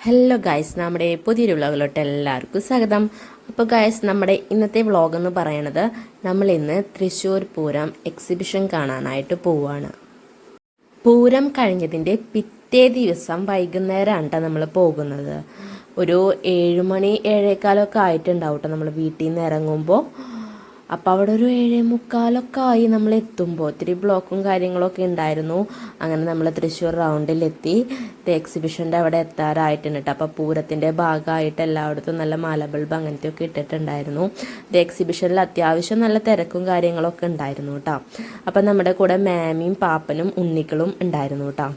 Hello guys നമ്മുടെ പുതിയൊരു വ്ളോഗിലോട്ട് എല്ലാവർക്കും സ്വാഗതം. അപ്പോൾ ഗായ്സ് നമ്മുടെ ഇന്നത്തെ വ്ളോഗ് എന്ന് പറയണത് നമ്മൾ ഇന്ന് തൃശ്ശൂർ പൂരം എക്സിബിഷൻ കാണാനായിട്ട് പോവുകയാണ് പൂരം കഴിഞ്ഞതിന്റെ പിറ്റേ ദിവസം വൈകുന്നേരമാണ് നമ്മൾ പോകുന്നത്. ഒരു ഏഴുമണി ഏഴേക്കാലൊക്കെ ആയിട്ടുണ്ടാവും കേട്ടോ നമ്മൾ വീട്ടിൽ നിന്ന് ഇറങ്ങുമ്പോൾ അപ്പോൾ അവിടെ ഒരു ഏഴേ മുക്കാലൊക്കെ ആയി നമ്മൾ എത്തുമ്പോൾ ഒത്തിരി ബ്ലോക്കും കാര്യങ്ങളൊക്കെ ഉണ്ടായിരുന്നു. അങ്ങനെ നമ്മൾ തൃശ്ശൂർ റൗണ്ടിലെത്തി എക്സിബിഷന്റെ അവിടെ എത്താറായിട്ടുണ്ട് കേട്ടോ അപ്പോൾ പൂരത്തിന്റെ ഭാഗമായിട്ട് എല്ലായിടത്തും നല്ല മാലബൾബ് അങ്ങനത്തെയൊക്കെ ഇട്ടിട്ടുണ്ടായിരുന്നു. എക്സിബിഷനിൽ അത്യാവശ്യം നല്ല തിരക്കും കാര്യങ്ങളൊക്കെ ഉണ്ടായിരുന്നു കേട്ടോ അപ്പം നമ്മുടെ കൂടെ മാമിയും പാപ്പനും ഉണ്ണിക്കളും ഉണ്ടായിരുന്നു കേട്ടോ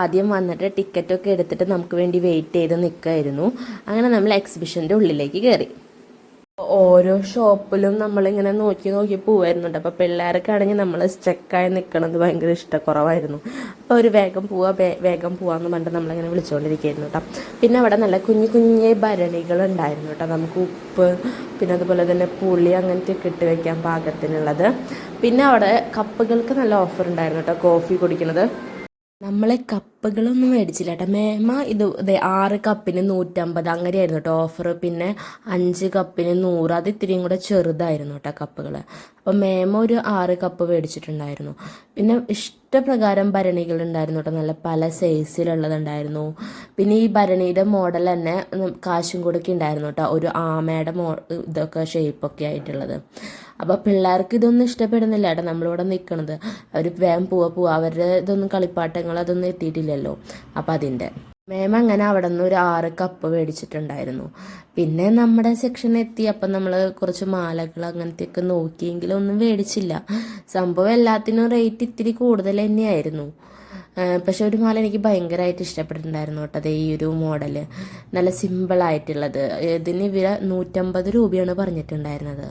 ആദ്യം വന്നിട്ട് ടിക്കറ്റൊക്കെ എടുത്തിട്ട് നമുക്ക് വേണ്ടി വെയിറ്റ് ചെയ്ത് നിൽക്കുമായിരുന്നു അങ്ങനെ നമ്മൾ എക്സിബിഷന്റെ ഉള്ളിലേക്ക് കയറി ഓരോ ഷോപ്പിലും നമ്മളിങ്ങനെ നോക്കി നോക്കി പോവായിരുന്നുണ്ട്. അപ്പോൾ പിള്ളേരൊക്കെ ആണെങ്കിൽ നമ്മൾ സ്റ്റക്കായി നിൽക്കണത് ഭയങ്കര ഇഷ്ടക്കുറവായിരുന്നു. അപ്പോൾ ഒരു വേഗം പോവാ വേഗം പോവാന്ന് പറഞ്ഞിട്ട് നമ്മളിങ്ങനെ വിളിച്ചുകൊണ്ടിരിക്കുകയായിരുന്നു കേട്ടോ പിന്നെ അവിടെ നല്ല കുഞ്ഞു കുഞ്ഞു ഭരണികൾ ഉണ്ടായിരുന്നു കേട്ടോ നമുക്ക് ഉപ്പ് പിന്നെ അതുപോലെ തന്നെ പുളി അങ്ങനത്തെ ഇട്ട് വെക്കാൻ പാകത്തിനുള്ളത്. പിന്നെ അവിടെ കപ്പുകൾക്ക് നല്ല ഓഫർ ഉണ്ടായിരുന്നു കേട്ടോ കോഫി കുടിക്കുന്നത് നമ്മളെ കപ്പുകളൊന്നും മേടിച്ചില്ല കേട്ടോ മേമ ഇത് ആറ് കപ്പിന് നൂറ്റമ്പത് അങ്ങനെയായിരുന്നു കേട്ടോ ഓഫർ പിന്നെ അഞ്ച് കപ്പിന് നൂറ് അത് ഇത്തിരിയും കൂടെ ചെറുതായിരുന്നു കേട്ടോ കപ്പുകൾ അപ്പം മേമ ഒരു ആറ് കപ്പ് മേടിച്ചിട്ടുണ്ടായിരുന്നു. പിന്നെ ഇഷ്ടപ്രകാരം ഭരണികൾ ഉണ്ടായിരുന്നു കേട്ടോ. നല്ല പല സൈസിലുള്ളതുണ്ടായിരുന്നു. പിന്നെ ഈ ഭരണിയുടെ മോഡൽ തന്നെ കാശും കൊടുക്കി ഉണ്ടായിരുന്നു കേട്ടോ. ഒരു ആമയുടെ മോ ഇതൊക്കെ ഷേപ്പൊക്കെ ആയിട്ടുള്ളത്. അപ്പോൾ പിള്ളേർക്ക് ഇതൊന്നും ഇഷ്ടപ്പെടുന്നില്ല കേട്ടോ. നമ്മളിവിടെ നിൽക്കണത് അവർ വേഗം പോവാ പോവാ അവരുടെ ഇതൊന്നും കളിപ്പാട്ടങ്ങൾ അതൊന്നും എത്തിയിട്ടില്ലല്ലോ അപ്പം അതിന്റെ മേമ അങ്ങനെ അവിടെ നിന്ന് ഒരു ആറ് കപ്പ് മേടിച്ചിട്ടുണ്ടായിരുന്നു. പിന്നെ നമ്മുടെ സെക്ഷൻ എത്തി. അപ്പം നമ്മൾ കുറച്ച് മാലകൾ അങ്ങനത്തെയൊക്കെ നോക്കിയെങ്കിലും ഒന്നും മേടിച്ചില്ല. സംഭവം എല്ലാത്തിനും റേറ്റ് ഇത്തിരി കൂടുതൽ തന്നെയായിരുന്നു. പക്ഷെ ഒരു മാല എനിക്ക് ഭയങ്കരമായിട്ട് ഇഷ്ടപ്പെട്ടിട്ടുണ്ടായിരുന്നു കേട്ടോ. ഈ ഒരു മോഡൽ നല്ല സിമ്പിളായിട്ടുള്ളത് ഇതിന് ഇവർ നൂറ്റമ്പത് രൂപയാണ് പറഞ്ഞിട്ടുണ്ടായിരുന്നത്.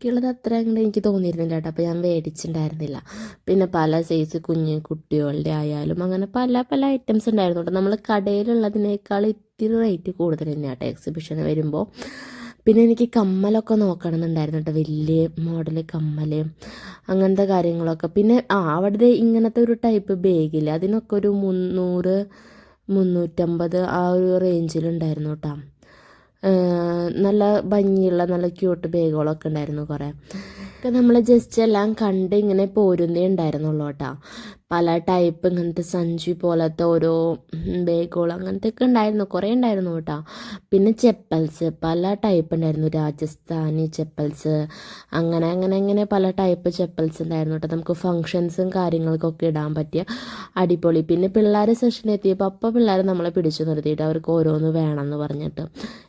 എനിക്കുള്ളത് അത്ര അങ്ങോട്ട് എനിക്ക് തോന്നിയിരുന്നില്ല കേട്ടോ. അപ്പോൾ ഞാൻ മേടിച്ചിട്ടുണ്ടായിരുന്നില്ല പിന്നെ പല സൈസ് കുഞ്ഞ് കുട്ടികളുടെ ആയാലും അങ്ങനെ പല പല ഐറ്റംസ് ഉണ്ടായിരുന്നു കേട്ടോ. നമ്മൾ കടയിലുള്ളതിനേക്കാൾ ഇത്തിരി റേറ്റ് കൂടുതൽ തന്നെയാണ് കേട്ടോ എക്സിബിഷന് വരുമ്പോൾ പിന്നെ എനിക്ക് കമ്മലൊക്കെ നോക്കണം എന്നുണ്ടായിരുന്നു കേട്ടോ. വലിയ മോഡൽ കമ്മൽ അങ്ങനത്തെ കാര്യങ്ങളൊക്കെ. പിന്നെ ആ അവിടുത്തെ ഇങ്ങനത്തെ ഒരു ടൈപ്പ് ബാഗില്ല അതിനൊക്കെ ഒരു മുന്നൂറ് മുന്നൂറ്റമ്പത് ആ ഒരു റേഞ്ചിലുണ്ടായിരുന്നു കേട്ടോ. നല്ല ഭംഗിയുള്ള നല്ല ക്യൂട്ട് ബാഗുകളൊക്കെ ഉണ്ടായിരുന്നു കുറേ. ഒക്കെ നമ്മൾ ജസ്റ്റ് എല്ലാം കണ്ട് ഇങ്ങനെ പോരുന്നേ ഉണ്ടായിരുന്നുള്ളൂ കേട്ടോ. പല ടൈപ്പ് ഇങ്ങനത്തെ സഞ്ചി പോലത്തെ ഓരോ ബാഗുകൾ അങ്ങനത്തെ ഒക്കെ ഉണ്ടായിരുന്നു. കുറേ ഉണ്ടായിരുന്നു കേട്ടോ. പിന്നെ ചെപ്പൽസ് പല ടൈപ്പ് ഉണ്ടായിരുന്നു. രാജസ്ഥാനി ചെപ്പൽസ് അങ്ങനെ അങ്ങനെ അങ്ങനെ പല ടൈപ്പ് ചെപ്പൽസ് ഉണ്ടായിരുന്നു കേട്ടോ. നമുക്ക് ഫങ്ഷൻസും കാര്യങ്ങൾക്കൊക്കെ ഇടാൻ പറ്റിയ അടിപൊളി. പിന്നെ പിള്ളേർ സെഷൻ എത്തിയപ്പോൾ അപ്പോൾ പിള്ളേർ നമ്മളെ പിടിച്ചു നിർത്തിയിട്ട് അവർക്ക് ഓരോന്ന് വേണമെന്ന് പറഞ്ഞിട്ട്.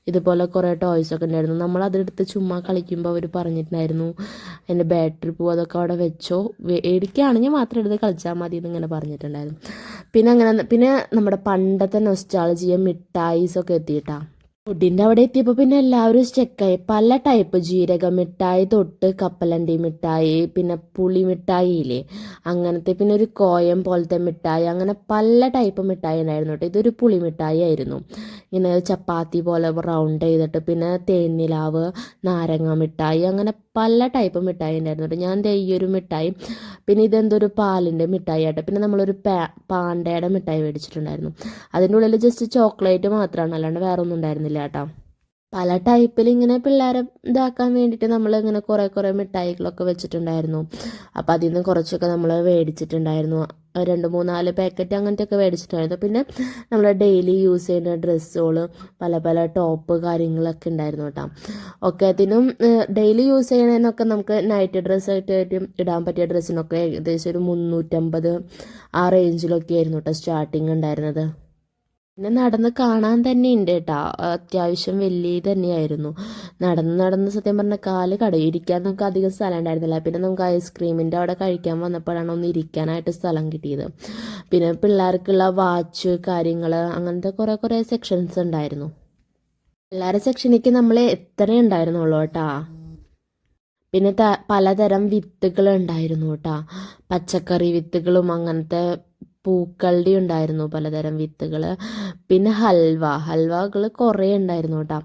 ഇതുപോലെ കുറേ ടോയ്സ് ഒക്കെ ഉണ്ടായിരുന്നു. നമ്മൾ അതെടുത്ത് ചുമ്മാ കളിക്കുമ്പോൾ അവർ പറഞ്ഞിട്ടുണ്ടായിരുന്നു എന്റെ ബാറ്ററി പോകും അതൊക്കെ അവിടെ വെച്ചോ. മേടിക്കുകയാണെങ്കിൽ മാത്രം എടുത്ത് കളിച്ചാൽ മതി. എന്നിങ്ങനെ പറഞ്ഞിട്ടുണ്ടായിരുന്നു. പിന്നെ അങ്ങനെ പിന്നെ നമ്മുടെ പണ്ടത്തെ നൊസ്റ്റാളജിയ മിഠായിസൊക്കെ എത്തിയിട്ടാണ് എത്തിയിട്ടാ. ഫുഡിന്റെ അവിടെ എത്തിയപ്പോൾ പിന്നെ എല്ലാവരും സ്റ്റെക്കായി പല ടൈപ്പ് ജീരക മിഠായി തൊട്ട് കപ്പലണ്ടി മിഠായി പിന്നെ പുളി മിഠായി ഇല്ലേ? അങ്ങനത്തെ പിന്നെ ഒരു കോയം പോലത്തെ മിഠായി അങ്ങനെ പല ടൈപ്പ് മിഠായി ഉണ്ടായിരുന്നു കേട്ടോ. ഇതൊരു പുളി മിഠായി ആയിരുന്നു. ഇങ്ങനെ ചപ്പാത്തി പോലെ റൗണ്ട് ചെയ്തിട്ട് പിന്നെ തേനിലാവ് നാരങ്ങ മിഠായി അങ്ങനെ പല ടൈപ്പ് മിഠായി ഉണ്ടായിരുന്നു കേട്ടോ. ഞാൻ ഈ ഒരു മിഠായി പിന്നെ ഇതെന്തോ ഒരു പാലിന്റെ മിഠായി ആട്ടെ. പിന്നെ നമ്മളൊരു പാ പാണ്ടയുടെ മിഠായി മേടിച്ചിട്ടുണ്ടായിരുന്നു. അതിന്റെ ഉള്ളിൽ ജസ്റ്റ് ചോക്ലേറ്റ് മാത്രമാണ് അല്ലാണ്ട് വേറെ ഒന്നും ഉണ്ടായിരുന്നില്ല. കേട്ടോ പല ടൈപ്പിൽ ഇങ്ങനെ പിള്ളേരെ ഇതാക്കാൻ വേണ്ടിയിട്ട് നമ്മൾ ഇങ്ങനെ കുറേ കുറേ മിഠായികളൊക്കെ വെച്ചിട്ടുണ്ടായിരുന്നു. അപ്പോൾ അതിൽ നിന്ന് കുറച്ചൊക്കെ നമ്മൾ മേടിച്ചിട്ടുണ്ടായിരുന്നു. രണ്ട് മൂന്നാൽ പാക്കറ്റ് അങ്ങനത്തെ ഒക്കെ മേടിച്ചിട്ടുണ്ടായിരുന്നു. പിന്നെ നമ്മൾ ഡെയിലി യൂസ് ചെയ്യുന്ന ഡ്രസ്സുകൾ പല പല ടോപ്പ് കാര്യങ്ങളൊക്കെ ഉണ്ടായിരുന്നു കേട്ടോ. ഒക്കെ അതിനും ഡെയിലി യൂസ് ചെയ്യണതിനൊക്കെ നമുക്ക് നൈറ്റ് ഡ്രസ്സായിട്ട് ഇടാൻ പറ്റിയ ഡ്രസ്സിനൊക്കെ ഏകദേശം ഒരു മുന്നൂറ്റമ്പത് ആ റേഞ്ചിലൊക്കെ ആയിരുന്നു കേട്ടോ സ്റ്റാർട്ടിങ് ഉണ്ടായിരുന്നത്. പിന്നെ നടന്ന് കാണാൻ തന്നെ ഉണ്ട് കേട്ടോ അത്യാവശ്യം വലിയ തന്നെയായിരുന്നു. നടന്ന് നടന്ന് സത്യം പറഞ്ഞ കാൽ കടയും ഇരിക്കാൻ നമുക്ക് അധികം സ്ഥലം ഉണ്ടായിരുന്നില്ല പിന്നെ നമുക്ക് ഐസ്ക്രീമിന്റെ അവിടെ കഴിക്കാൻ വന്നപ്പോഴാണ് ഒന്ന് ഇരിക്കാനായിട്ട് സ്ഥലം കിട്ടിയത്. പിന്നെ പിള്ളേർക്കുള്ള വാച്ച് കാര്യങ്ങൾ അങ്ങനത്തെ കുറേ കുറേ സെക്ഷൻസ് ഉണ്ടായിരുന്നു. പിള്ളേരെ സെക്ഷനിലേക്ക് നമ്മൾ എത്ര ഉണ്ടായിരുന്നുള്ളൂ കേട്ടാ പിന്നെ പലതരം വിത്തുകൾ ഉണ്ടായിരുന്നു കേട്ടോ പച്ചക്കറി വിത്തുകളും അങ്ങനത്തെ പൂക്കളുടെ ഉണ്ടായിരുന്നു പലതരം വിത്തുകൾ പിന്നെ ഹൽവ ഹൽവകൾ കുറേ ഉണ്ടായിരുന്നു കേട്ടോ.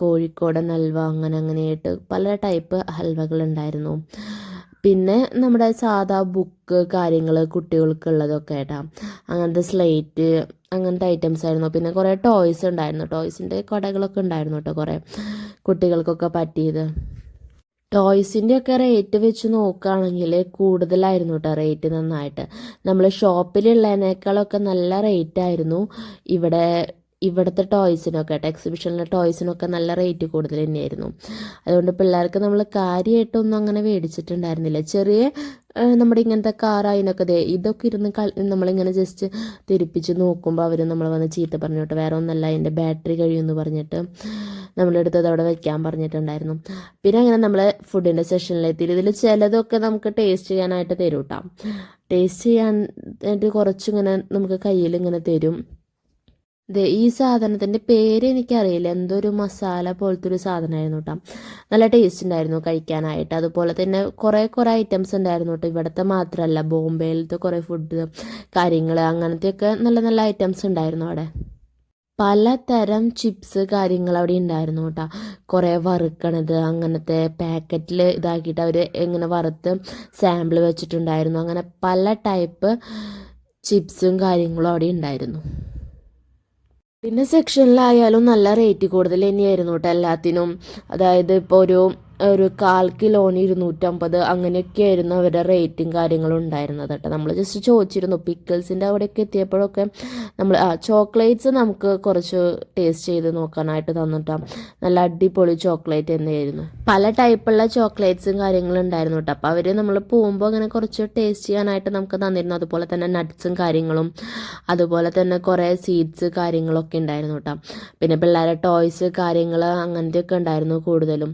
കോഴിക്കോടൻ ഹൽവ അങ്ങനെ അങ്ങനെയായിട്ട് പല ടൈപ്പ് ഹൽവകൾ ഉണ്ടായിരുന്നു. പിന്നെ നമ്മുടെ സാധാ ബുക്ക് കാര്യങ്ങൾ കുട്ടികൾക്കുള്ളതൊക്കെ ആയിട്ടാ അങ്ങനത്തെ സ്ലേറ്റ് അങ്ങനത്തെ ഐറ്റംസ് ആയിരുന്നു. പിന്നെ കുറേ ടോയ്സ് ഉണ്ടായിരുന്നു. ടോയ്സിന്റെ കടകളൊക്കെ ഉണ്ടായിരുന്നു കേട്ടോ കുറേ കുട്ടികൾക്കൊക്കെ പറ്റിയത്. ടോയ്സിന്റെ ഒക്കെ റേറ്റ് വെച്ച് നോക്കുകയാണെങ്കിൽ കൂടുതലായിരുന്നു കേട്ടോ റേറ്റ് നന്നായിട്ട്. നമ്മൾ ഷോപ്പിലുള്ളതിനേക്കാളൊക്കെ നല്ല റേറ്റ് ആയിരുന്നു. ഇവിടെ ഇവിടുത്തെ ടോയ്സിനൊക്കെ കേട്ടോ എക്സിബിഷനിലെ ടോയ്സിനൊക്കെ നല്ല റേറ്റ് കൂടുതൽ തന്നെയായിരുന്നു. അതുകൊണ്ട് പിള്ളേർക്ക് നമ്മൾ കാര്യമായിട്ടൊന്നും അങ്ങനെ മേടിച്ചിട്ടുണ്ടായിരുന്നില്ല. ചെറിയ നമ്മുടെ ഇങ്ങനത്തെ കാർ ദേ ഇതൊക്കെ ഇരുന്ന് കളി നമ്മളിങ്ങനെ ജസ്റ്റ് തിരിപ്പിച്ച് നോക്കുമ്പോൾ അവർ നമ്മൾ വന്ന് ചീത്ത പറഞ്ഞു കേട്ടോ വേറെ ഒന്നല്ല അതിന്റെ ബാറ്ററി കഴിയുമെന്ന് പറഞ്ഞിട്ട് നമ്മളെടുത്തത് അവിടെ വെക്കാൻ പറഞ്ഞിട്ടുണ്ടായിരുന്നു. പിന്നെ അങ്ങനെ നമ്മൾ ഫുഡിന്റെ സെഷനിലെത്തി ഇതിൽ ചിലതൊക്കെ നമുക്ക് ടേസ്റ്റ് ചെയ്യാനായിട്ട് തരും കേട്ടോ ടേസ്റ്റ് ചെയ്യാൻ ആയിട്ട് കുറച്ചിങ്ങനെ നമുക്ക് കയ്യിൽ ഇങ്ങനെ തരും. ഈ സാധനത്തിന്റെ പേര് എനിക്കറിയില്ല. എന്തോ ഒരു മസാല പോലത്തെ ഒരു സാധനമായിരുന്നു കേട്ടോ നല്ല ടേസ്റ്റ് ഉണ്ടായിരുന്നു കഴിക്കാനായിട്ട്. അതുപോലെ തന്നെ കുറേ കുറേ ഐറ്റംസ് ഉണ്ടായിരുന്നു കേട്ടോ ഇവിടുത്തെ മാത്രമല്ല ബോംബെയിലത്തെ കുറേ ഫുഡ് കാര്യങ്ങൾ അങ്ങനത്തെയൊക്കെ നല്ല നല്ല ഐറ്റംസ് ഉണ്ടായിരുന്നു അവിടെ. പലതരം ചിപ്സ് കാര്യങ്ങൾ അവിടെ ഉണ്ടായിരുന്നു കേട്ടോ കുറേ വറുക്കണത് അങ്ങനത്തെ പാക്കറ്റിൽ ഇതാക്കിയിട്ട് അവർ എങ്ങനെ വറുത്ത് സാമ്പിൾ വെച്ചിട്ടുണ്ടായിരുന്നു. അങ്ങനെ പല ടൈപ്പ് ചിപ്സും കാര്യങ്ങളും അവിടെ ഉണ്ടായിരുന്നു. പിന്നെ സെക്ഷനിലായാലും നല്ല റേറ്റ് കൂടുതൽ തന്നെയായിരുന്നു കേട്ടോ എല്ലാത്തിനും. അതായത് ഇപ്പോൾ ഒരു ഒരു കാൽ കിലോന് ഇരുന്നൂറ്റമ്പത് അങ്ങനെയൊക്കെ ആയിരുന്നു അവരുടെ റേറ്റും കാര്യങ്ങളും ഉണ്ടായിരുന്നത് കേട്ടോ. നമ്മൾ ജസ്റ്റ് ചോദിച്ചിരുന്നു പിക്കിൾസിന്റെ അവിടെയൊക്കെ എത്തിയപ്പോഴൊക്കെ നമ്മൾ ആ ചോക്ലേറ്റ്സ് നമുക്ക് കുറച്ച് ടേസ്റ്റ് ചെയ്ത് നോക്കാനായിട്ട് തന്നിട്ടാണ് നല്ല അടിപൊളി ചോക്ലേറ്റ് തന്നെയായിരുന്നു. പല ടൈപ്പുള്ള ചോക്ലേറ്റ്സും കാര്യങ്ങളും ഉണ്ടായിരുന്നു കേട്ടോ. അപ്പോൾ അവർ നമ്മൾ പോകുമ്പോൾ അങ്ങനെ കുറച്ച് ടേസ്റ്റ് ചെയ്യാനായിട്ട് നമുക്ക് തന്നിരുന്നു. അതുപോലെ തന്നെ നട്ട്സും കാര്യങ്ങളും അതുപോലെ തന്നെ കുറേ സീഡ്സ് കാര്യങ്ങളൊക്കെ ഉണ്ടായിരുന്നു കേട്ടോ. പിന്നെ പിള്ളേരെ ടോയ്സ് കാര്യങ്ങൾ അങ്ങനത്തെയൊക്കെ ഉണ്ടായിരുന്നു കൂടുതലും.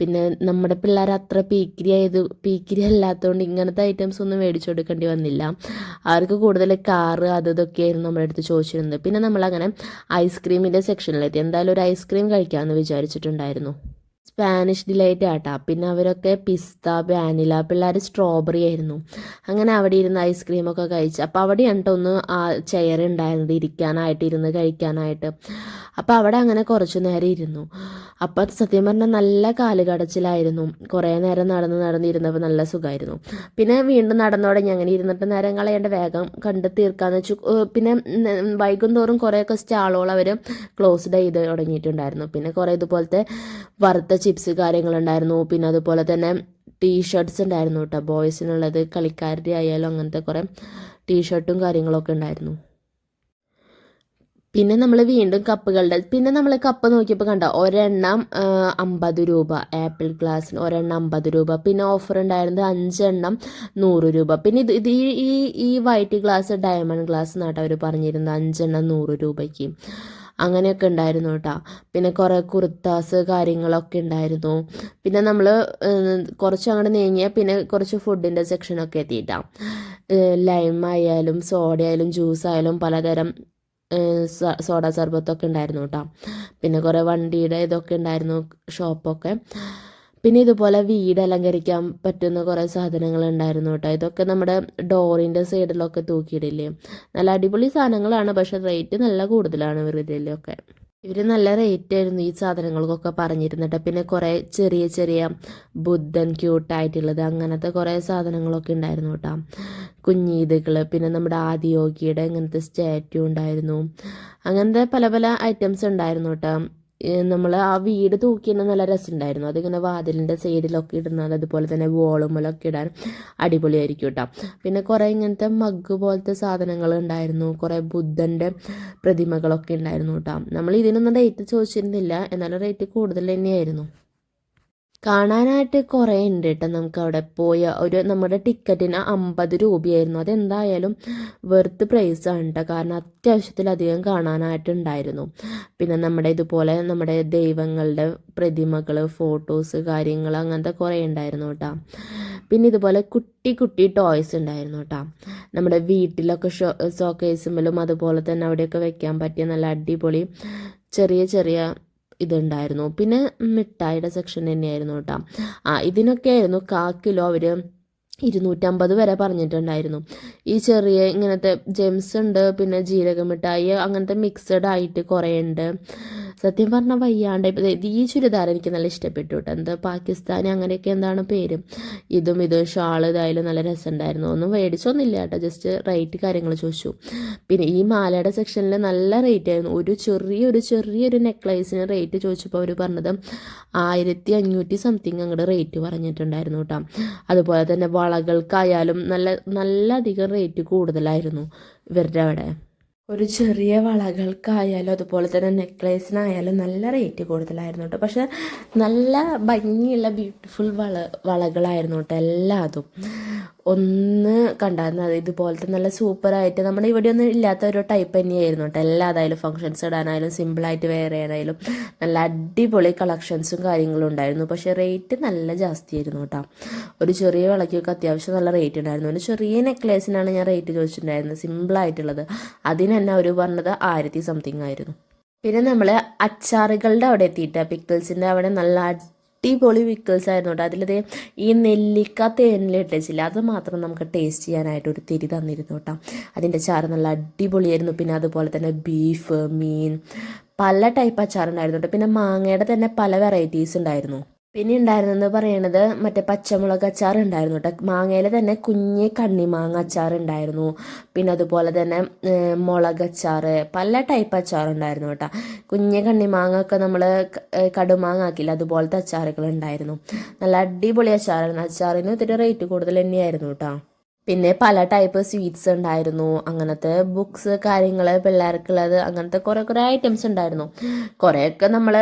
പിന്നെ നമ്മുടെ പിള്ളേർ അത്ര പീക്കിരി ആയത് പീക്കിരി അല്ലാത്തതുകൊണ്ട് ഇങ്ങനത്തെ ഐറ്റംസ് ഒന്നും മേടിച്ചു കൊടുക്കേണ്ടി വന്നില്ല. അവർക്ക് കൂടുതൽ കാറ് അത് ഇതൊക്കെയായിരുന്നു നമ്മുടെ അടുത്ത് ചോദിച്ചിരുന്നത്. പിന്നെ നമ്മളങ്ങനെ ഐസ്ക്രീമിന്റെ സെക്ഷനിലെത്തി എന്തായാലും ഒരു ഐസ്ക്രീം കഴിക്കാമെന്ന് വിചാരിച്ചിട്ടുണ്ടായിരുന്നു. സ്പാനിഷ് ഡിലൈറ്റ് ആട്ടാ. പിന്നെ അവരൊക്കെ പിസ്ത വാനില പിള്ളേർ സ്ട്രോബെറി ആയിരുന്നു. അങ്ങനെ അവിടെ ഇരുന്ന് ഐസ്ക്രീമൊക്കെ കഴിച്ച്. അപ്പോൾ അവിടെ ഒന്ന് ആ ചെയർ ഉണ്ടായിരുന്നത് ഇരിക്കാനായിട്ട് ഇരുന്ന് കഴിക്കാനായിട്ട്. അപ്പോൾ അവിടെ അങ്ങനെ കുറച്ചു നേരം ഇരുന്നു. അപ്പോൾ സത്യം പറഞ്ഞാൽ നല്ല കാലുകടച്ചിലായിരുന്നു. കുറേ നേരം നടന്ന് നടന്നിരുന്നപ്പോൾ നല്ല സുഖമായിരുന്നു പിന്നെ വീണ്ടും നടന്നു തുടങ്ങി. അങ്ങനെ ഇരുന്നിട്ട് നേരം കളയേണ്ട വേഗം കണ്ട് തീർക്കാന്ന് വെച്ചു. പിന്നെ വൈകുന്തോറും കുറേയൊക്കെ സ്റ്റാളുകൾ അവർ ക്ലോസ്ഡ് ചെയ്ത് തുടങ്ങിയിട്ടുണ്ടായിരുന്നു. പിന്നെ കുറേ ഇതുപോലത്തെ വറുത്ത ചിപ്സ് കാര്യങ്ങളുണ്ടായിരുന്നു. പിന്നെ അതുപോലെ തന്നെ ടീഷർട്ട്സ് ഉണ്ടായിരുന്നു കേട്ടോ. ബോയ്സിനുള്ളത് കളിക്കാരുടെ ആയാലും അങ്ങനത്തെ കുറേ ടീഷർട്ടും കാര്യങ്ങളൊക്കെ ഉണ്ടായിരുന്നു. പിന്നെ നമ്മൾ വീണ്ടും കപ്പുകളുടെ പിന്നെ നമ്മൾ കപ്പ് നോക്കിയപ്പോൾ കണ്ട? ഒരെണ്ണം അമ്പത് രൂപ. ആപ്പിൾ ഗ്ലാസ്സിന് ഒരെണ്ണം അമ്പത് രൂപ. പിന്നെ ഓഫർ ഉണ്ടായിരുന്നത് അഞ്ചെണ്ണം നൂറ് രൂപ. പിന്നെ ഇത് ഇത് ഈ ഈ വൈറ്റ് ഗ്ലാസ് ഡയമണ്ട് ഗ്ലാസ് എന്നാട്ടോ അവർ പറഞ്ഞിരുന്നത്. അഞ്ചെണ്ണം നൂറ് രൂപയ്ക്ക്. അങ്ങനെയൊക്കെ ഉണ്ടായിരുന്നു കേട്ടോ. പിന്നെ കുറേ കുർത്താസ് കാര്യങ്ങളൊക്കെ ഉണ്ടായിരുന്നു. പിന്നെ നമ്മൾ കുറച്ച് അങ്ങോട്ട് നീങ്ങിയാൽ പിന്നെ കുറച്ച് ഫുഡിന്റെ സെക്ഷനൊക്കെ എത്തിയിട്ടാണ് ലൈം ആയാലും സോഡ ആയാലും ജ്യൂസ് ആയാലും പലതരം സോഡാ സർബത്തൊക്കെ ഉണ്ടായിരുന്നു കേട്ടോ. പിന്നെ കുറേ വണ്ടിയുടെ ഇതൊക്കെ ഉണ്ടായിരുന്നു ഷോപ്പൊക്കെ പിന്നെ ഇതുപോലെ വീട് അലങ്കരിക്കാൻ പറ്റുന്ന കുറേ സാധനങ്ങൾ ഉണ്ടായിരുന്നു കേട്ടോ. ഇതൊക്കെ നമ്മുടെ ഡോറിന്റെ സൈഡിലൊക്കെ തൂക്കിയിടില്ലേ? നല്ല അടിപൊളി സാധനങ്ങളാണ് പക്ഷെ റേറ്റ് നല്ല കൂടുതലാണ് ഇവരിതിലൊക്കെ ഇവർ നല്ല റേറ്റ് ആയിരുന്നു ഈ സാധനങ്ങൾക്കൊക്കെ പറഞ്ഞിരുന്നിട്ട് പിന്നെ കുറേ ചെറിയ ചെറിയ ബുദ്ധൻ ക്യൂട്ടായിട്ടുള്ളത് അങ്ങനത്തെ കുറേ സാധനങ്ങളൊക്കെ ഉണ്ടായിരുന്നു കേട്ടോ. കുഞ്ഞീതുകൾ പിന്നെ നമ്മുടെ ആദിയോഗിയുടെ അങ്ങനത്തെ സ്റ്റാറ്റ്യൂ ഉണ്ടായിരുന്നു. അങ്ങനത്തെ പല പല ഐറ്റംസ് ഉണ്ടായിരുന്നു കേട്ടോ. നമ്മൾ ആ വീട് തൂക്കിയിടുന്ന നല്ല രസമുണ്ടായിരുന്നു. അതിങ്ങനെ വാതിലിന്റെ സൈഡിലൊക്കെ ഇടുന്നത് അതുപോലെ തന്നെ വോളുമ്മലൊക്കെ ഇടാൻ അടിപൊളിയായിരിക്കും കേട്ടോ പിന്നെ കുറേ ഇങ്ങനത്തെ മഗ് പോലത്തെ സാധനങ്ങൾ ഉണ്ടായിരുന്നു. കുറേ ബുദ്ധന്റെ പ്രതിമകളൊക്കെ ഉണ്ടായിരുന്നു കേട്ടോ നമ്മൾ ഇതിനൊന്നും റേറ്റ് ചോദിച്ചിരുന്നില്ല. എന്നാലും റേറ്റ് കൂടുതൽ തന്നെയായിരുന്നു. കാണാനായിട്ട് കുറേ ഉണ്ട് കേട്ടോ നമുക്ക് അവിടെ പോയ ഒരു നമ്മുടെ ടിക്കറ്റിന് അമ്പത് രൂപയായിരുന്നു. അതെന്തായാലും വെർത്ത് ആണ് കേട്ടോ കാരണം അത്യാവശ്യത്തിലധികം കാണാനായിട്ടുണ്ടായിരുന്നു പിന്നെ നമ്മുടെ ഇതുപോലെ നമ്മുടെ ദൈവങ്ങളുടെ പ്രതിമകൾ ഫോട്ടോസ് കാര്യങ്ങൾ അങ്ങനത്തെ കുറേ ഉണ്ടായിരുന്നു കേട്ടോ പിന്നെ ഇതുപോലെ കുട്ടി കുട്ടി ടോയ്സ് ഉണ്ടായിരുന്നു കേട്ടോ നമ്മുടെ വീട്ടിലൊക്കെ ഷോ ഷോക്കേസുമ്പോഴും അതുപോലെ തന്നെ അവിടെയൊക്കെ വെക്കാൻ പറ്റിയ നല്ല അടിപൊളി ചെറിയ ചെറിയ ഇതുണ്ടായിരുന്നു. പിന്നെ മിഠായിയുടെ സെക്ഷൻ തന്നെയായിരുന്നു കേട്ടോ. ആ ഇതിനൊക്കെ ആയിരുന്നു കാ കിലോ അവർ ഇരുന്നൂറ്റമ്പത് വരെ പറഞ്ഞിട്ടുണ്ടായിരുന്നു. ഈ ചെറിയ ഇങ്ങനത്തെ ജെംസ് ഉണ്ട് പിന്നെ ജീരക മിഠായി അങ്ങനത്തെ മിക്സഡ് ആയിട്ട് കുറേ ഉണ്ട് സത്യം പറഞ്ഞാൽ വയ്യാണ്ട് ഈ ചുരിദാർ എനിക്ക് നല്ല ഇഷ്ടപ്പെട്ടു കേട്ടോ എന്താ പാകിസ്ഥാനി അങ്ങനെയൊക്കെ എന്താണ് പേരും? ഇതും ഇതും ഷാൾ ഇതായാലും നല്ല രസമുണ്ടായിരുന്നു ഒന്നും മേടിച്ചൊന്നുമില്ല കേട്ടോ ജസ്റ്റ് റേറ്റ് കാര്യങ്ങൾ ചോദിച്ചു. പിന്നെ ഈ മാലയുടെ സെക്ഷനിൽ നല്ല റേറ്റ് ആയിരുന്നു. ഒരു ചെറിയൊരു ചെറിയൊരു നെക്ലൈസിന് റേറ്റ് ചോദിച്ചപ്പോൾ അവർ പറഞ്ഞത് ആയിരത്തി അഞ്ഞൂറ്റി സംതിങ് അങ്ങോട്ട് റേറ്റ് പറഞ്ഞിട്ടുണ്ടായിരുന്നു കേട്ടോ അതുപോലെ തന്നെ വളകൾക്കായാലും നല്ല നല്ല അധികം റേറ്റ് കൂടുതലായിരുന്നു ഇവരുടെ അവിടെ. ഒരു ചെറിയ വളകൾക്കായാലും അതുപോലെ തന്നെ നെക്ലേസിനായാലും നല്ല റേറ്റ് കൂടുതലായിരുന്നു കേട്ടോ പക്ഷെ നല്ല ഭംഗിയുള്ള ബ്യൂട്ടിഫുൾ വള വളകളായിരുന്നു കേട്ടോ എല്ലാതും. ഒന്ന് കണ്ടായിരുന്നു. അത് ഇതുപോലത്തെ നല്ല സൂപ്പറായിട്ട് നമ്മുടെ ഇവിടെ ഒന്നും ഇല്ലാത്ത ഒരു ടൈപ്പ് തന്നെയായിരുന്നു കേട്ടോ. എല്ലാ അതായാലും ഫങ്ഷൻസ് ഇടാനായാലും സിമ്പിളായിട്ട് വെയർ ചെയ്യാനായാലും നല്ല അടിപൊളി കളക്ഷൻസും കാര്യങ്ങളും ഉണ്ടായിരുന്നു. പക്ഷേ റേറ്റ് നല്ല ജാസ്തിയായിരുന്നു കേട്ടോ. ഒരു ചെറിയ വിളക്കൊക്കെ അത്യാവശ്യം നല്ല റേറ്റ് ഉണ്ടായിരുന്നു. ഒരു ചെറിയ നെക്ലേസിനാണ് ഞാൻ റേറ്റ് ചോദിച്ചിട്ടുണ്ടായിരുന്നത്. സിമ്പിളായിട്ടുള്ളത് അതിന് തന്നെ അവർ പറഞ്ഞത് ആയിരത്തി സംതിങ് ആയിരുന്നു. പിന്നെ നമ്മൾ അച്ചാറുകളുടെ അവിടെ എത്തിയിട്ട്. പിക്കിൾസിന്റെ അവിടെ നല്ല അടിപൊളി പിക്കിൾസ് ആയിരുന്നു കേട്ടോ. അതിലത് ഈ നെല്ലിക്ക തേനിലിട്ടിച്ചില്ല അത് മാത്രം നമുക്ക് ടേസ്റ്റ് ചെയ്യാനായിട്ട് ഒരു തിരി തന്നിരുന്നു കേട്ടോ. അതിന്റെ ചാറ് നല്ല അടിപൊളിയായിരുന്നു. പിന്നെ അതുപോലെ തന്നെ ബീഫ് മീൻ പല ടൈപ്പ് അച്ചാറുണ്ടായിരുന്നു കേട്ടോ. പിന്നെ മാങ്ങയുടെ തന്നെ പല വെറൈറ്റീസ് ഉണ്ടായിരുന്നു. പിന്നെ ഉണ്ടായിരുന്നെന്ന് പറയണത് മറ്റേ പച്ചമുളക് അച്ചാർ ഉണ്ടായിരുന്നു കേട്ടോ മാങ്ങയിൽ തന്നെ കുഞ്ഞ് കണ്ണിമാങ്ങ അച്ചാർ ഉണ്ടായിരുന്നു. പിന്നെ അതുപോലെ തന്നെ മുളക് അച്ചാർ പല ടൈപ്പ് അച്ചാർ ഉണ്ടായിരുന്നു കേട്ടോ കുഞ്ഞ് കണ്ണിമാങ്ങ ഒക്കെ നമ്മൾ കടുമാങ്ങ അതുപോലത്തെ അച്ചാറുകൾ ഉണ്ടായിരുന്നു. നല്ല അടിപൊളി അച്ചാറായിരുന്നു. അച്ചാറിന് ഒത്തിരി റേറ്റ് കൂടുതൽ തന്നെയായിരുന്നു കേട്ടോ പിന്നെ പല ടൈപ്പ് സ്വീറ്റ്സ് ഉണ്ടായിരുന്നു. അങ്ങനത്തെ ബുക്സ് കാര്യങ്ങൾ പിള്ളേർക്കുള്ളത് അങ്ങനത്തെ കുറേ കുറേ ഐറ്റംസ് ഉണ്ടായിരുന്നു. കുറേയൊക്കെ നമ്മൾ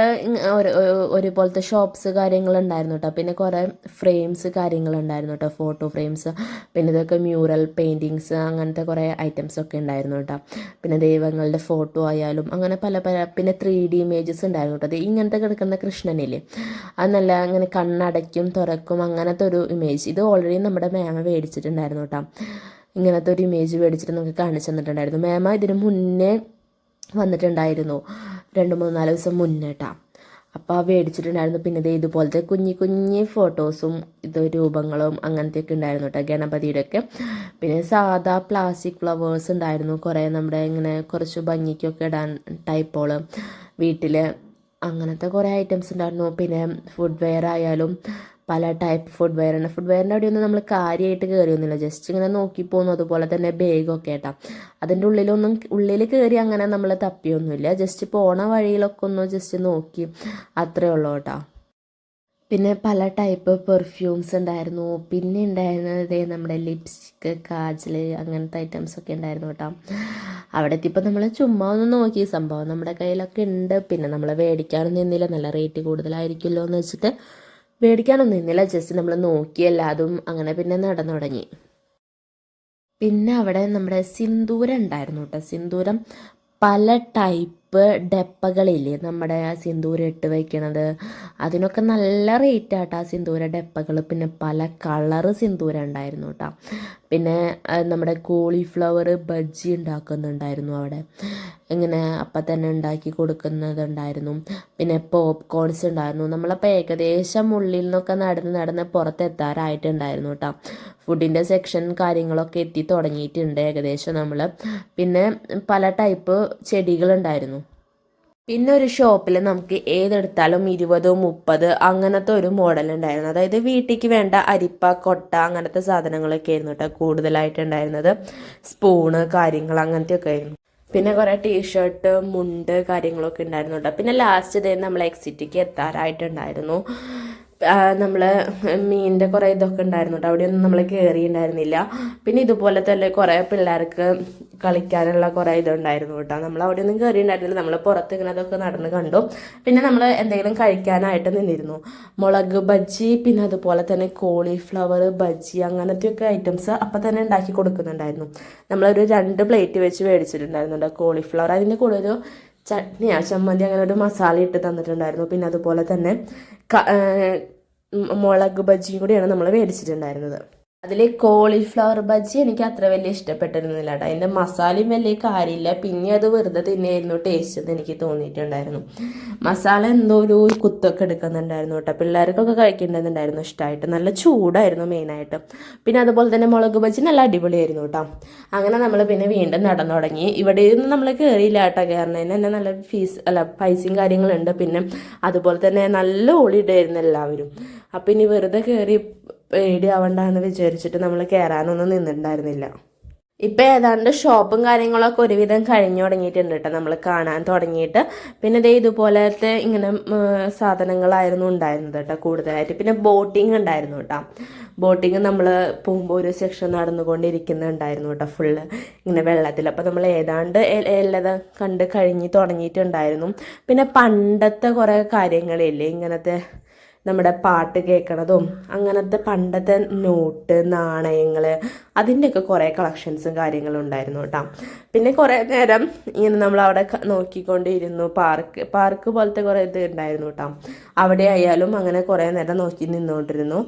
ഒരുപോലത്തെ ഷോപ്സ് കാര്യങ്ങൾ ഉണ്ടായിരുന്നു കേട്ടോ പിന്നെ കുറേ ഫ്രെയിംസ് കാര്യങ്ങൾ ഉണ്ടായിരുന്നു കേട്ടോ ഫോട്ടോ ഫ്രെയിംസ് പിന്നെ ഇതൊക്കെ മ്യൂറൽ പെയിന്റിങ്സ് അങ്ങനത്തെ കുറേ ഐറ്റംസ് ഒക്കെ ഉണ്ടായിരുന്നു കേട്ടോ പിന്നെ ദൈവങ്ങളുടെ ഫോട്ടോ ആയാലും അങ്ങനെ പല പല പിന്നെ ത്രീ ഡി ഇമേജസ് ഉണ്ടായിരുന്നു കേട്ടോ ഇങ്ങനത്തെ കിടക്കുന്ന കൃഷ്ണനില്ലേ അത് നല്ല അങ്ങനെ കണ്ണടയ്ക്കും തുറക്കും അങ്ങനത്തെ ഒരു ഇമേജ് ഇത് ഓൾറെഡി നമ്മുടെ മേമ മേടിച്ചിട്ടുണ്ടായിരുന്നു കേട്ടോ. ഇങ്ങനത്തെ ഒരു ഇമേജ് മേടിച്ചിട്ട് നമുക്ക് കാണിച്ചു തന്നിട്ടുണ്ടായിരുന്നു. മേമ ഇതിന് മുന്നേ വന്നിട്ടുണ്ടായിരുന്നു. രണ്ട് മൂന്ന് നാല് ദിവസം മുന്നേ കേട്ടോ അപ്പോൾ മേടിച്ചിട്ടുണ്ടായിരുന്നു. പിന്നെ ദേ ഇതുപോലത്തെ കുഞ്ഞി കുഞ്ഞി ഫോട്ടോസും ഇത് രൂപങ്ങളും അങ്ങനത്തെയൊക്കെ ഉണ്ടായിരുന്നു കേട്ടോ ഗണപതിയുടെ ഒക്കെ പിന്നെ സാധാ പ്ലാസ്റ്റിക് ഫ്ലവേഴ്സ് ഉണ്ടായിരുന്നു. കുറേ നമ്മുടെ ഇങ്ങനെ കുറച്ച് ഭംഗിക്കൊക്കെ ഇടാൻ ടൈപ്പുകൾ വീട്ടിൽ അങ്ങനത്തെ കുറേ ഐറ്റംസ് ഉണ്ടായിരുന്നു. പിന്നെ ഫുഡ് വെയർ ആയാലും പല ടൈപ്പ് ഫുഡ് വെയർ ആണ്. ഫുഡ് വെയറിന്റെ അവിടെയൊന്നും നമ്മൾ കാര്യമായിട്ട് കയറിയൊന്നുമില്ല ജസ്റ്റ് ഇങ്ങനെ നോക്കി പോകുന്നു അതുപോലെ തന്നെ ബാഗൊക്കെ കേട്ടോ അതിന്റെ ഉള്ളിലൊന്നും ഉള്ളിൽ കയറി അങ്ങനെ നമ്മൾ തപ്പിയൊന്നുമില്ല. ജസ്റ്റ് പോണ വഴിയിലൊക്കെ ഒന്ന് ജസ്റ്റ് നോക്കി അത്രേ ഉള്ളൂ കേട്ടോ. പിന്നെ പല ടൈപ്പ് പെർഫ്യൂംസ് ഉണ്ടായിരുന്നു. പിന്നെ ഉണ്ടായിരുന്നത് നമ്മുടെ ലിപ്സ്റ്റിക്ക് കാജൽ അങ്ങനത്തെ ഐറ്റംസ് ഒക്കെ ഉണ്ടായിരുന്നു കേട്ടോ. അവിടെ എത്തിയപ്പോൾ നമ്മൾ ചുമ്മാ ഒന്ന് നോക്കി. സംഭവം നമ്മുടെ കയ്യിലൊക്കെ ഉണ്ട്. പിന്നെ നമ്മൾ മേടിക്കാനൊന്നും നിന്നില്ല. നല്ല റേറ്റ് കൂടുതലായിരിക്കുമല്ലോ എന്ന് വെച്ചിട്ട് മേടിക്കാനൊന്നും നിന്നില്ല. ജസ്റ്റ് നമ്മൾ നോക്കിയല്ല. അതും അങ്ങനെ പിന്നെ നടന്നു തുടങ്ങി. പിന്നെ അവിടെ നമ്മുടെ സിന്ദൂരം ഉണ്ടായിരുന്നു കേട്ടോ. സിന്ദൂരം പല ടൈപ്പ് ഡെപ്പകളില്ലേ? നമ്മുടെ ആ സിന്ദൂരം ഇട്ട് വയ്ക്കണത് അതിനൊക്കെ നല്ല റേറ്റ് ആട്ടോ ആ സിന്ദൂര ഡെപ്പകൾ പിന്നെ പല കളറ് സിന്ദൂരം ഉണ്ടായിരുന്നു കേട്ടോ പിന്നെ നമ്മുടെ കോളിഫ്ലവർ ബജ്ജി ഉണ്ടാക്കുന്നുണ്ടായിരുന്നു അവിടെ. ഇങ്ങനെ അപ്പം തന്നെ ഉണ്ടാക്കി കൊടുക്കുന്നതുണ്ടായിരുന്നു. പിന്നെ പോപ്കോൺസ് ഉണ്ടായിരുന്നു. നമ്മളപ്പോൾ ഏകദേശം ഉള്ളിൽ നിന്നൊക്കെ നടന്ന് നടന്ന് പുറത്തെത്താറായിട്ടുണ്ടായിരുന്നു കേട്ടോ ഫുഡിന്റെ സെക്ഷൻ കാര്യങ്ങളൊക്കെ എത്തി തുടങ്ങിയിട്ടുണ്ട് ഏകദേശം നമ്മൾ പിന്നെ പല ടൈപ്പ് ചെടികളുണ്ടായിരുന്നു. പിന്നെ ഒരു ഷോപ്പിൽ നമുക്ക് ഏതെടുത്താലും ഇരുപത് മുപ്പത് അങ്ങനത്തെ ഒരു മോഡൽ ഉണ്ടായിരുന്നു അതായത് വീട്ടിലേക്ക് വേണ്ട അരിപ്പ കൊട്ട അങ്ങനത്തെ സാധനങ്ങളൊക്കെ ആയിരുന്നു കേട്ടോ കൂടുതലായിട്ടുണ്ടായിരുന്നത് സ്പൂണ് കാര്യങ്ങൾ അങ്ങനത്തെ ഒക്കെ ആയിരുന്നു. പിന്നെ കുറേ ടീഷർട്ട് മുണ്ട് കാര്യങ്ങളൊക്കെ ഉണ്ടായിരുന്നു കേട്ടോ പിന്നെ ലാസ്റ്റ് ഡേ നമ്മൾ എക്സിറ്റിക്ക് എത്താറായിട്ടുണ്ടായിരുന്നു. നമ്മൾ മീനിന്റെ കുറേ ഇതൊക്കെ ഉണ്ടായിരുന്നു കേട്ടോ അവിടെയൊന്നും നമ്മൾ കയറിയിട്ടുണ്ടായിരുന്നില്ല പിന്നെ ഇതുപോലെ തന്നെ കുറേ പിള്ളേർക്ക് കളിക്കാനുള്ള കുറേ ഇതുണ്ടായിരുന്നു കേട്ടോ. നമ്മൾ അവിടെയൊന്നും കയറിയിട്ടുണ്ടായിരുന്നില്ല നമ്മൾ പുറത്ത് ഇങ്ങനെ അതൊക്കെ നടന്ന് കണ്ടു. പിന്നെ നമ്മൾ എന്തെങ്കിലും കഴിക്കാനായിട്ട് നിന്നിരുന്നു. മുളക് ബജ്ജി പിന്നെ അതുപോലെ തന്നെ കോളിഫ്ലവർ ബജ്ജി അങ്ങനത്തെയൊക്കെ ഐറ്റംസ് അപ്പം തന്നെ ഉണ്ടാക്കി കൊടുക്കുന്നുണ്ടായിരുന്നു. നമ്മളൊരു രണ്ട് പ്ലേറ്റ് വെച്ച് മേടിച്ചിട്ടുണ്ടായിരുന്നു കേട്ടോ കോളിഫ്ലവർ. അതിന്റെ കൂടെ ഒരു ചട്നിയാ ചമ്മന്തി അങ്ങനെ ഒരു മസാല ഇട്ട് തന്നിട്ടുണ്ടായിരുന്നു. പിന്നെ അതുപോലെ തന്നെ മുളക് ബജിയും കൂടിയാണ് നമ്മൾ മേടിച്ചിട്ടുണ്ടായിരുന്നത്. അതിൽ കോളിഫ്ലവർ ബജ്ജി എനിക്ക് അത്ര വലിയ ഇഷ്ടപ്പെട്ടിരുന്നില്ല കേട്ടോ അതിന്റെ മസാലയും വലിയ കാര്യമില്ല. പിന്നെ അത് വെറുതെ തന്നെയായിരുന്നു ടേസ്റ്റ് എന്ന് എനിക്ക് തോന്നിയിട്ടുണ്ടായിരുന്നു. മസാല എന്തോ ഒരു കുത്തൊക്കെ എടുക്കുന്നുണ്ടായിരുന്നു കേട്ടോ. പിള്ളേർക്കൊക്കെ കഴിക്കേണ്ടതുണ്ടായിരുന്നു ഇഷ്ടമായിട്ട്. നല്ല ചൂടായിരുന്നു മെയിനായിട്ട് പിന്നെ അതുപോലെ തന്നെ മുളക് ബജ്ജി നല്ല അടിപൊളിയായിരുന്നു കേട്ടോ. അങ്ങനെ നമ്മൾ പിന്നെ വീണ്ടും നടന്നു തുടങ്ങി. ഇവിടെ നിന്ന് നമ്മൾ കയറിയില്ല കേട്ടോ. കയറുന്നതിന് തന്നെ നല്ല ഫീസ് അല്ല പൈസയും കാര്യങ്ങളുണ്ട്. പിന്നെ അതുപോലെ തന്നെ നല്ല ഓളിയിട്ടായിരുന്നു എല്ലാവരും. അപ്പം ഇനി വെറുതെ കയറി പേടിയാവണ്ടെന്ന് വിചാരിച്ചിട്ട് നമ്മൾ കയറാനൊന്നും നിന്നിട്ടുണ്ടായിരുന്നില്ല. ഇപ്പം ഏതാണ്ട് ഷോപ്പും കാര്യങ്ങളൊക്കെ ഒരുവിധം കഴിഞ്ഞു തുടങ്ങിയിട്ടുണ്ട് കേട്ടോ നമ്മൾ കാണാൻ തുടങ്ങിയിട്ട്. പിന്നെ ഇതേ ഇതുപോലത്തെ ഇങ്ങനെ സാധനങ്ങളായിരുന്നു ഉണ്ടായിരുന്നത് കേട്ടോ കൂടുതലായിട്ട്. പിന്നെ ബോട്ടിംഗ് ഉണ്ടായിരുന്നു കേട്ടോ ബോട്ടിങ് നമ്മൾ പോകുമ്പോൾ ഒരു സെക്ഷൻ നടന്നുകൊണ്ടിരിക്കുന്നുണ്ടായിരുന്നു കേട്ടോ ഫുള്ള് ഇങ്ങനെ വെള്ളത്തിൽ. അപ്പോൾ നമ്മൾ ഏതാണ്ട് എല്ലാം കണ്ട് കഴിഞ്ഞ് തുടങ്ങിയിട്ടുണ്ടായിരുന്നു. പിന്നെ പണ്ടത്തെ കുറേ കാര്യങ്ങളില്ലേ ഇങ്ങനത്തെ നമ്മുടെ പാട്ട് കേൾക്കണതും അങ്ങനത്തെ പണ്ടത്തെ നോട്ട് നാണയങ്ങൾ അതിന്റെയൊക്കെ കുറേ കളക്ഷൻസും കാര്യങ്ങളും ഉണ്ടായിരുന്നു കേട്ടോ. പിന്നെ കുറേ നേരം ഇങ്ങനെ നമ്മൾ അവിടെ നോക്കിക്കൊണ്ടിരുന്നു. പാർക്ക് പാർക്ക് പോലത്തെ കുറേ ഇത് ഉണ്ടായിരുന്നു കേട്ടോ. അവിടെ ആയാലും അങ്ങനെ കുറേ നേരം നോക്കി നിന്നുകൊണ്ടിരുന്നു.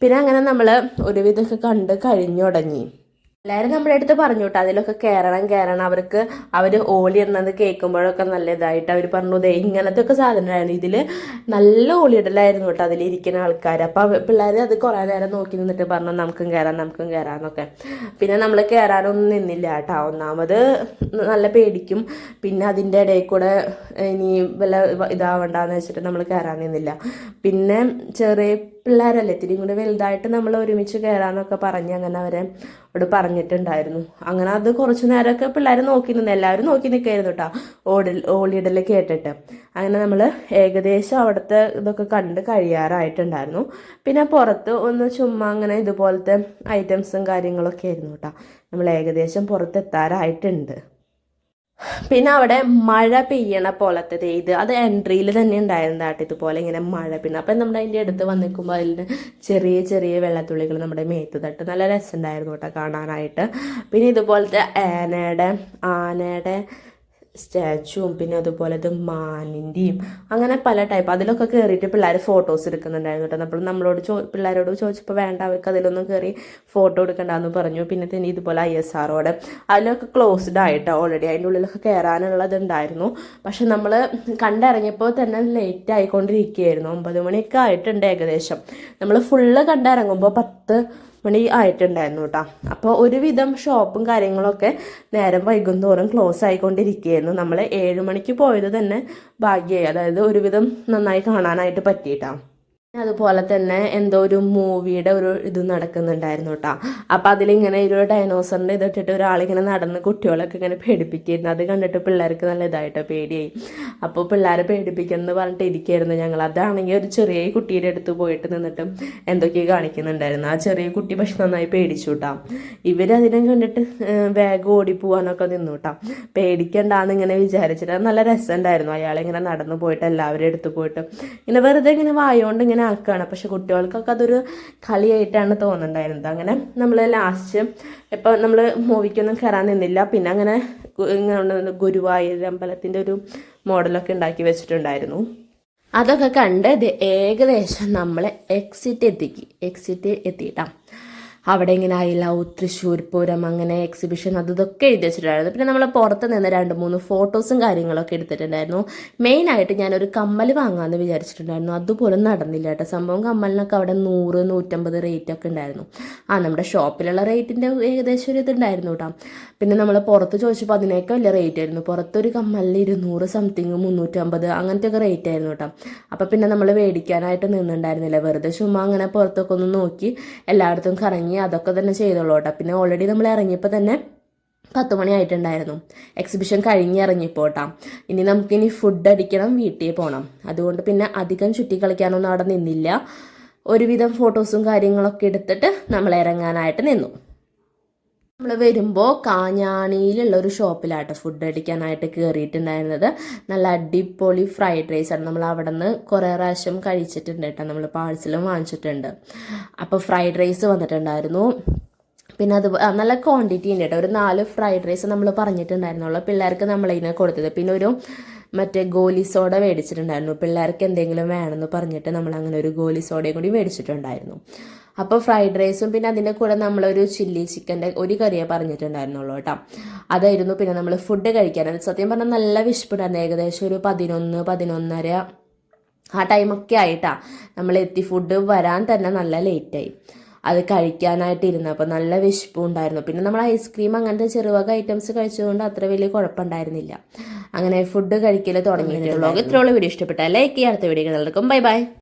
പിന്നെ അങ്ങനെ നമ്മൾ ഒരുവിധമൊക്കെ കണ്ട് കഴിഞ്ഞു തുടങ്ങി. എല്ലാവരും നമ്മുടെ അടുത്ത് പറഞ്ഞു കേട്ടോ അതിലൊക്കെ കയറണം കയറണം അവർക്ക് അവർ ഓളി എന്നത് കേൾക്കുമ്പോഴൊക്കെ നല്ല ഇതായിട്ട് അവർ പറഞ്ഞു ദേ ഇങ്ങനത്തെ ഒക്കെ സാധനമായിരുന്നു ഇതിൽ നല്ല ഓളിയിടലായിരുന്നു കേട്ടോ അതിലിരിക്കുന്ന ആൾക്കാർ അപ്പോൾ പിള്ളേർ അത് കുറേ നേരം നോക്കി നിന്നിട്ട് പറഞ്ഞു നമുക്കും കയറാം നമുക്കും കയറാമെന്നൊക്കെ പിന്നെ നമ്മൾ കയറാനൊന്നും നിന്നില്ല കേട്ടോ ഒന്നാമത് നല്ല പേടിക്കും. പിന്നെ അതിന്റെ ഇടയിൽ കൂടെ ഇനി വല്ല ഇതാവണ്ടെന്ന് വെച്ചിട്ട് നമ്മൾ കയറാൻ നിന്നില്ല. പിന്നെ ചെറിയ പിള്ളേരല്ലേ? ഇത്തിരി കൂടി വലുതായിട്ട് നമ്മൾ ഒരുമിച്ച് കയറാന്നൊക്കെ പറഞ്ഞ് അങ്ങനെ അവരെ അവിടെ പറഞ്ഞിട്ടുണ്ടായിരുന്നു. അങ്ങനെ അത് കുറച്ച് നേരമൊക്കെ പിള്ളേർ നോക്കി നിന്ന് എല്ലാവരും നോക്കി നിൽക്കായിരുന്നു കേട്ടോ ഓടി ഓളിയിടൽ കേട്ടിട്ട്. അങ്ങനെ നമ്മൾ ഏകദേശം അവിടുത്തെ ഇതൊക്കെ കണ്ട് കഴിയാറായിട്ടുണ്ടായിരുന്നു. പിന്നെ പുറത്ത് ഒന്ന് ചുമ്മാ അങ്ങനെ ഇതുപോലത്തെ ഐറ്റംസും കാര്യങ്ങളൊക്കെ ആയിരുന്നു കേട്ടോ. നമ്മൾ ഏകദേശം പുറത്തെത്താറായിട്ടുണ്ട്. പിന്നെ അവിടെ മഴ പെയ്യണ പോലത്തെ ഇത്. അത് എൻട്രിയിൽ തന്നെ ഉണ്ടായിരുന്നതാട്ടോ ഇതുപോലെ ഇങ്ങനെ മഴ പിന്നെ അപ്പം നമ്മുടെ അതിന്റെ അടുത്ത് വന്ന് നിൽക്കുമ്പോൾ അതിൽ ചെറിയ ചെറിയ വെള്ളത്തുള്ളികൾ നമ്മുടെ മേത്ത് തട്ട് നല്ല രസമുണ്ടായിരുന്നു കേട്ടോ കാണാനായിട്ട്. പിന്നെ ഇതുപോലത്തെ ആനയുടെ ആനയുടെ സ്റ്റാച്ചുവും പിന്നെ അതുപോലെ ഇത് മാനിന്റെയും അങ്ങനെ പല ടൈപ്പ് അതിലൊക്കെ കയറിയിട്ട് പിള്ളേർ ഫോട്ടോസ് എടുക്കുന്നുണ്ടായിരുന്നു കേട്ടോ. അപ്പോൾ നമ്മളോട് ചോ പിള്ളേരോട് ചോദിച്ചപ്പോൾ വേണ്ട അവർക്ക് അതിലൊന്നും കയറി ഫോട്ടോ എടുക്കണ്ടെന്ന് പറഞ്ഞു. പിന്നെ തന്നെ ഇതുപോലെ ഐ എസ് ആറോട് അതിലൊക്കെ ക്ലോസ്ഡ് ആയിട്ടോ ഓൾറെഡി അതിന്റെ ഉള്ളിലൊക്കെ കയറാനുള്ളത് ഉണ്ടായിരുന്നു. പക്ഷെ നമ്മൾ കണ്ടിറങ്ങിയപ്പോൾ തന്നെ ലേറ്റ് ആയിക്കൊണ്ടിരിക്കുകയായിരുന്നു. ഒമ്പത് മണിയൊക്കെ ആയിട്ടുണ്ട് ഏകദേശം. നമ്മൾ ഫുള്ള് കണ്ടിറങ്ങുമ്പോൾ പത്ത് മണി ആയിട്ടുണ്ടായിരുന്നു കേട്ടോ അപ്പോൾ ഒരുവിധം ഷോപ്പും കാര്യങ്ങളൊക്കെ നേരം വൈകുന്തോറും ക്ലോസ് ആയിക്കൊണ്ടിരിക്കുകയായിരുന്നു. നമ്മൾ ഏഴ് മണിക്ക് പോയത് തന്നെ ഭാഗ്യമായി അതായത് ഒരുവിധം നന്നായി കാണാനായിട്ട് പറ്റിയിട്ടാ. അതുപോലെ തന്നെ എന്തോ ഒരു മൂവിയുടെ ഒരു ഇത് നടക്കുന്നുണ്ടായിരുന്നു കേട്ടോ അപ്പം അതിലിങ്ങനെ ഒരു ഡൈനോസറിന്റെ ഇതിട്ടിട്ട് ഒരാളിങ്ങനെ നടന്ന് കുട്ടികളൊക്കെ ഇങ്ങനെ പേടിപ്പിക്കുന്നു അത് കണ്ടിട്ട് പിള്ളേർക്ക് നല്ല ഇതായിട്ടോ പേടിയായി. അപ്പോൾ പിള്ളേരെ പേടിപ്പിക്കുമെന്ന് പറഞ്ഞിട്ട് ഇരിക്കുകയായിരുന്നു ഞങ്ങൾ. അതാണെങ്കിൽ ഒരു ചെറിയ കുട്ടിയുടെ അടുത്ത് പോയിട്ട് നിന്നിട്ട് എന്തൊക്കെയോ കാണിക്കുന്നുണ്ടായിരുന്നു. ആ ചെറിയ കുട്ടി പക്ഷെ നന്നായി പേടിച്ചു കേട്ടോ ഇവരതിനെ കണ്ടിട്ട് വേഗം ഓടി ഓടിപ്പോവാനൊക്കെ നിന്നു കേട്ടോ പേടിക്കണ്ടാന്ന് ഇങ്ങനെ വിചാരിച്ചിട്ട് നല്ല രസമുണ്ടായിരുന്നു അയാളിങ്ങനെ നടന്നു പോയിട്ട് എല്ലാവരും എടുത്തു പോയിട്ട്. ഇങ്ങനെ വെറുതെ ഇങ്ങനെ വായോണ്ട് ഇങ്ങനെ ആക്കുകയാണ് പക്ഷെ കുട്ടികൾക്കൊക്കെ അതൊരു കളിയായിട്ടാണ് തോന്നുന്നുണ്ടായിരുന്നത്. അങ്ങനെ നമ്മൾ ലാസ്റ്റ് ഇപ്പോൾ നമ്മൾ മൂവിക്കൊന്നും കയറാൻ നിന്നില്ല. പിന്നെ അങ്ങനെ ഇങ്ങനെ ഗുരുവായൂർ അമ്പലത്തിന്റെ ഒരു മോഡലൊക്കെ ഉണ്ടാക്കി വെച്ചിട്ടുണ്ടായിരുന്നു. അതൊക്കെ കണ്ട് ഏകദേശം നമ്മൾ എക്സിറ്റ് എത്തിക്കി എക്സിറ്റ് എത്തിയിട്ടാ. അവിടെ ഇങ്ങനെ ഐ ലവ് തൃശ്ശൂർ പൂരം അങ്ങനെ എക്സിബിഷൻ അത് ഇതൊക്കെ എഴുതി വെച്ചിട്ടുണ്ടായിരുന്നു. പിന്നെ നമ്മൾ പുറത്ത് നിന്ന് രണ്ട് മൂന്ന് ഫോട്ടോസും കാര്യങ്ങളൊക്കെ എടുത്തിട്ടുണ്ടായിരുന്നു. മെയിനായിട്ട് ഞാനൊരു കമ്മൽ വാങ്ങാമെന്ന് വിചാരിച്ചിട്ടുണ്ടായിരുന്നു. അതുപോലെ നടന്നില്ല കേട്ടോ. സംഭവം കമ്മലിനൊക്കെ അവിടെ നൂറ് നൂറ്റമ്പത് റേറ്റ് ഒക്കെ ഉണ്ടായിരുന്നു. ആ നമ്മുടെ ഷോപ്പിലുള്ള റേറ്റിന്റെ ഏകദേശം ഒരു ഇതുണ്ടായിരുന്നു കേട്ടോ. പിന്നെ നമ്മൾ പുറത്ത് ചോദിച്ചപ്പോൾ അതിനേക്കാൾ വലിയ റേറ്റ് ആയിരുന്നു. പുറത്തൊരു കമ്മലിൽ ഇരുന്നൂറ് സംതിങ് മുന്നൂറ്റമ്പത് അങ്ങനത്തെ ഒക്കെ റേറ്റ് ആയിരുന്നു കേട്ടോ. അപ്പോൾ പിന്നെ നമ്മൾ മേടിക്കാനായിട്ട് നിന്നുണ്ടായിരുന്നില്ല വെറുതെ ചുമ്മാ അങ്ങനെ പുറത്തൊക്കെ ഒന്ന് നോക്കി എല്ലായിടത്തും കറങ്ങി അതൊക്കെ തന്നെ ചെയ്തോളൂ കേട്ടോ. പിന്നെ ഓൾറെഡി നമ്മൾ ഇറങ്ങിയപ്പോൾ തന്നെ പത്ത് മണി ആയിട്ടുണ്ടായിരുന്നു. എക്സിബിഷൻ കഴിഞ്ഞ് ഇറങ്ങിയപ്പോൾ കേട്ടോ ഇനി നമുക്കിനി ഫുഡ് അടിക്കണം വീട്ടിൽ പോകണം അതുകൊണ്ട് പിന്നെ അധികം ചുറ്റി കളിക്കാനൊന്നും അവിടെ നിന്നില്ല. ഒരുവിധം ഫോട്ടോസും കാര്യങ്ങളൊക്കെ എടുത്തിട്ട് നമ്മൾ ഇറങ്ങാനായിട്ട് നിന്നു. നമ്മൾ വരുമ്പോൾ കാഞ്ഞാണിയിലുള്ള ഒരു ഷോപ്പിലാട്ടോ ഫുഡ് അടിക്കാനായിട്ട് കയറിയിട്ടുണ്ടായിരുന്നത് നല്ല അടിപൊളി ഫ്രൈഡ് റൈസ് ആണ്. നമ്മൾ അവിടെ നിന്ന് കുറേ പ്രാവശ്യം കഴിച്ചിട്ടുണ്ട് കേട്ടോ. നമ്മൾ പാഴ്സലും വാങ്ങിച്ചിട്ടുണ്ട്. അപ്പോൾ ഫ്രൈഡ് റൈസ് വന്നിട്ടുണ്ടായിരുന്നു. പിന്നെ അത് നല്ല ക്വാണ്ടിറ്റി ഉണ്ട് കേട്ടോ. ഒരു നാല് ഫ്രൈഡ് റൈസ് നമ്മൾ പറഞ്ഞിട്ടുണ്ടായിരുന്നുള്ളൂ. പിള്ളേർക്ക് നമ്മളതിനെ കൊടുത്തത്. പിന്നെ ഒരു മറ്റേ ഗോലി സോഡ മേടിച്ചിട്ടുണ്ടായിരുന്നു. പിള്ളേർക്ക് എന്തെങ്കിലും വേണമെന്ന് പറഞ്ഞിട്ട് നമ്മൾ അങ്ങനെ ഒരു ഗോലി സോഡയും കൂടി മേടിച്ചിട്ടുണ്ടായിരുന്നു. അപ്പോൾ ഫ്രൈഡ് റൈസും പിന്നെ അതിന്റെ കൂടെ നമ്മളൊരു ചില്ലി ചിക്കന്റെ ഒരു കറിയേ പറഞ്ഞിട്ടുണ്ടായിരുന്നുള്ളൂ കേട്ടോ. അതായിരുന്നു പിന്നെ നമ്മൾ ഫുഡ് കഴിക്കാൻ. സത്യം പറഞ്ഞാൽ നല്ല വിശപ്പുണ്ടായിരുന്നു. ഏകദേശം ഒരു പതിനൊന്ന് പതിനൊന്നര ആ ടൈമൊക്കെ ആയിട്ടാ നമ്മൾ എത്തി. ഫുഡ് വരാൻ തന്നെ നല്ല ലേറ്റായി അത് കഴിക്കാനായിട്ടിരുന്നു ഇരുന്നപ്പോൾ നല്ല വിശപ്പും ഉണ്ടായിരുന്നു പിന്നെ നമ്മൾ ഐസ്ക്രീം അങ്ങനത്തെ ചെറുവക ഐറ്റംസ് കഴിച്ചതുകൊണ്ട് അത്ര വലിയ കുഴപ്പമുണ്ടായിരുന്നില്ല. അങ്ങനെ ഫുഡ് കഴിക്കൽ തുടങ്ങിയിട്ടുള്ളൂ. ഇത്രയുള്ള. വീഡിയോ ഇഷ്ടപ്പെട്ടാൽ ലൈക്ക് ചെയ്യാത്ത വീഡിയോ നടക്കും ബൈ ബൈ